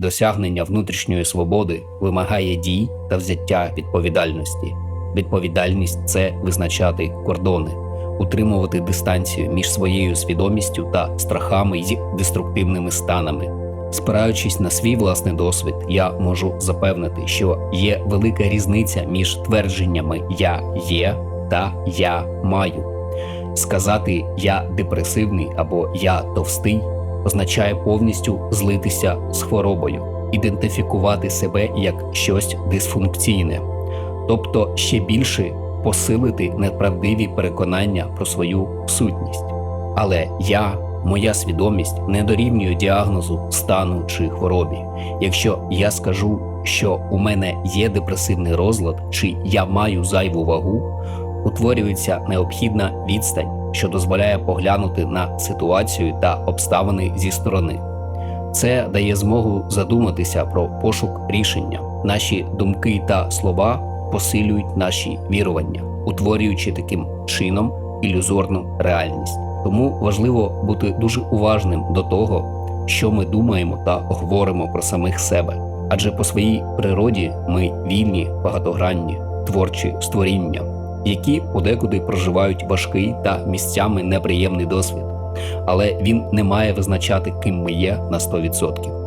Досягнення внутрішньої свободи вимагає дій та взяття відповідальності. Відповідальність це визначати кордони, утримувати дистанцію між своєю свідомістю та страхами й деструктивними станами. Спираючись на свій власний досвід, я можу запевнити, що є велика різниця між твердженнями Я є та Я маю. Сказати Я депресивний або Я товстий означає повністю злитися з хворобою, ідентифікувати себе як щось дисфункційне, тобто ще більше посилити неправдиві переконання про свою сутність. Але я, моя свідомість не дорівнює діагнозу, стану чи хворобі. Якщо я скажу, що у мене є депресивний розлад, чи я маю зайву вагу, утворюється необхідна відстань, що дозволяє поглянути на ситуацію та обставини зі сторони. Це дає змогу задуматися про пошук рішення. Наші думки та слова посилюють наші вірування, утворюючи таким чином ілюзорну реальність. Тому важливо бути дуже уважним до того, що ми думаємо та говоримо про самих себе. Адже по своїй природі ми вільні, багатогранні, творчі створіння, які подекуди проживають важкий та місцями неприємний досвід. Але він не має визначати, ким ми є на 100%.